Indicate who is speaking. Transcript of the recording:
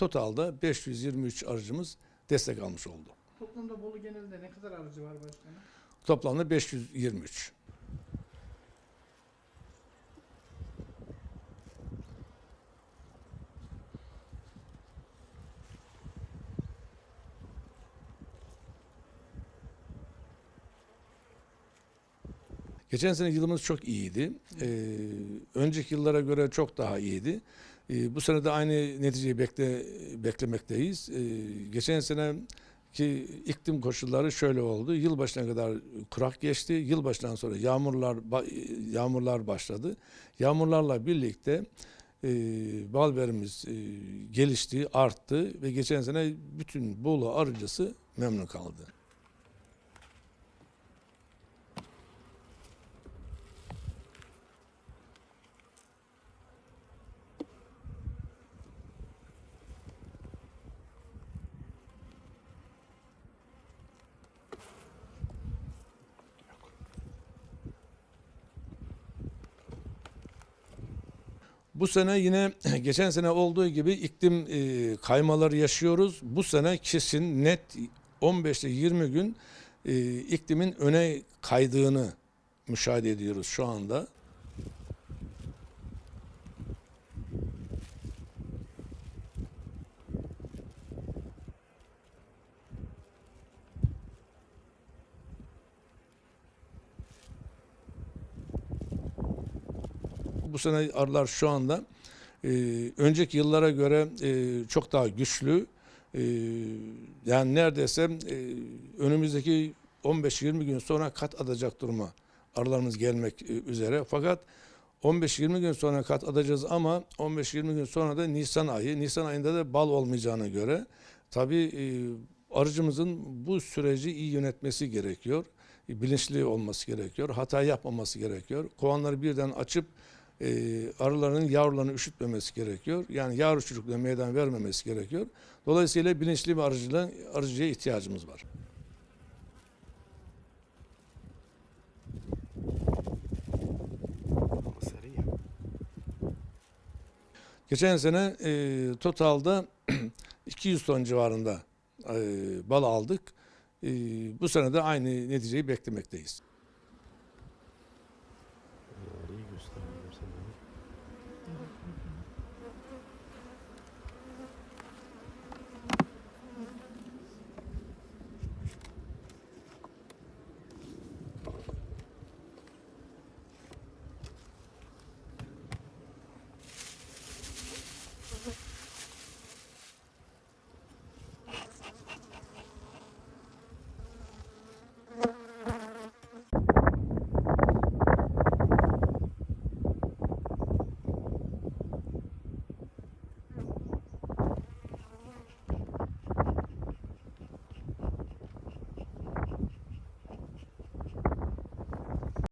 Speaker 1: totalda 523 arıcımız destek almış oldu.
Speaker 2: Toplamda Bolu genelinde ne kadar arıcı var başkanım?
Speaker 1: Toplamda 523. Geçen sene yılımız çok iyiydi. Ee, önceki yıllara göre çok daha iyiydi. Ee, bu sene de aynı neticeyi bekle, beklemekteyiz. Ee, geçen sene ki iklim koşulları şöyle oldu. Yılbaşına kadar kurak geçti. Yılbaşından sonra yağmurlar yağmurlar başladı. Yağmurlarla birlikte e, bal verimimiz e, gelişti, arttı ve geçen sene bütün Bolu arıcısı memnun kaldı. Bu sene yine geçen sene olduğu gibi iklim e, kaymaları yaşıyoruz. Bu sene kesin net 15 ile 20 gün e, iklimin öne kaydığını müşahede ediyoruz şu anda. Bu sene arılar şu anda e, önceki yıllara göre e, çok daha güçlü. E, yani neredeyse e, önümüzdeki 15-20 gün sonra kat atacak duruma arılarımız gelmek e, üzere. Fakat 15-20 gün sonra kat atacağız ama 15-20 gün sonra da Nisan ayı, Nisan ayında da bal olmayacağına göre tabii e, arıcımızın bu süreci iyi yönetmesi gerekiyor. E, bilinçli olması gerekiyor. Hata yapmaması gerekiyor. Kovanları birden açıp e, arıların yavrularını üşütmemesi gerekiyor. Yani yavru çocukluğa meydan vermemesi gerekiyor. Dolayısıyla bilinçli bir arıcılığa, arıcıya ihtiyacımız var. Geçen sene e, totalda 200 ton civarında e, bal aldık. E, bu sene de aynı neticeyi beklemekteyiz.